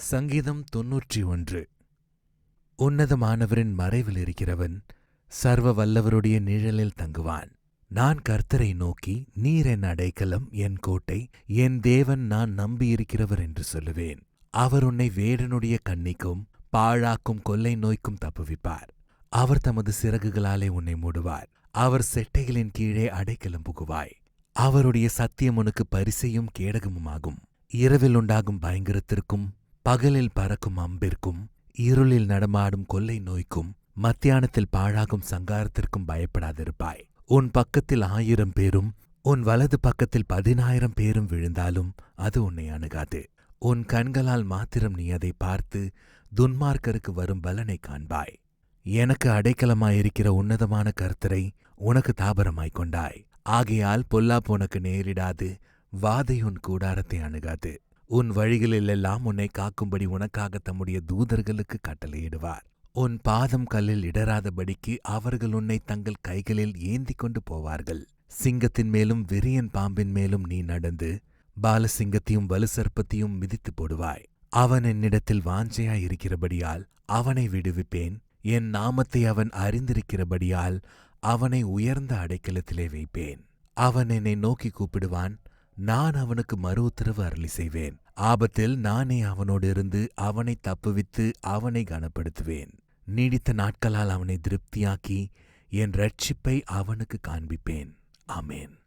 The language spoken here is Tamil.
சங்கீதம் தொன்னூற்றி ஒன்று உன்னதமானவரின் மறைவில் இருக்கிறவன் சர்வ வல்லவருடைய நிழலில் தங்குவான். நான் கர்த்தரை நோக்கி நீர் என் அடைக்கலம் என் கோட்டை என் தேவன் நான் நம்பியிருக்கிறவர் என்று சொல்லுவேன். அவர் உன்னை வேடனுடைய கண்ணிக்கும் பாழாக்கும் கொள்ளை நோய்க்கும் தப்புவிப்பார். அவர் தமது சிறகுகளாலே உன்னை மூடுவார். அவர் செட்டைகளின் கீழே அடைக்கலம் புகுவாய். அவருடைய சத்தியம் உனக்கு பரிசையும் கேடகமுமாகும். இரவில் உண்டாகும் பயங்கரத்திற்கும் பகலில் பறக்கும் அம்பிற்கும் இருளில் நடமாடும் கொள்ளை நோய்க்கும் மத்தியானத்தில் பாழாகும் சங்காரத்திற்கும் பயப்படாதிருப்பாய். உன் பக்கத்தில் ஆயிரம் பேரும் உன் வலது பக்கத்தில் பதினாயிரம் பேரும் விழுந்தாலும் அது உன்னை அணுகாது. உன் கண்களால் மாத்திரம் நீ அதை பார்த்து துன்மார்க்கருக்கு வரும் பலனை காண்பாய். எனக்கு அடைக்கலமாயிருக்கிற உன்னதமான கர்த்தரை உனக்கு தாபரமாய்க் கொண்டாய். ஆகையால் பொல்லாப்பு உனக்கு நேரிடாது வாதை உன் கூடாரத்தை அணுகாது. உன் வழிகளிலெல்லாம் உன்னை காக்கும்படி உனக்காக தம்முடைய தூதர்களுக்கு கட்டளையிடுவார். உன் பாதம் கல்லில் இடராதபடிக்கு அவர்கள் உன்னை தங்கள் கைகளில் ஏந்தி கொண்டு போவார்கள். சிங்கத்தின் மேலும் விரியன் பாம்பின் மேலும் நீ நடந்து பாலசிங்கத்தையும் வலுசற்பத்தையும் மிதித்து போடுவாய். அவன் என்னிடத்தில் வாஞ்சையாயிருக்கிறபடியால் அவனை விடுவிப்பேன். என் நாமத்தை அவன் அறிந்திருக்கிறபடியால் அவனை உயர்ந்த அடைக்கலத்திலே வைப்பேன். அவன் என்னை நோக்கி கூப்பிடுவான். நான் அவனுக்கு மறு உத்தரவு அருளி செய்வேன். ஆபத்தில் நானே அவனோடு இருந்து அவனை தப்புவித்து அவனை கனப்படுத்துவேன். நீடித்த நாட்களால் அவனை திருப்தியாக்கி என் ரட்சிப்பை அவனுக்கு காண்பிப்பேன். ஆமேன்.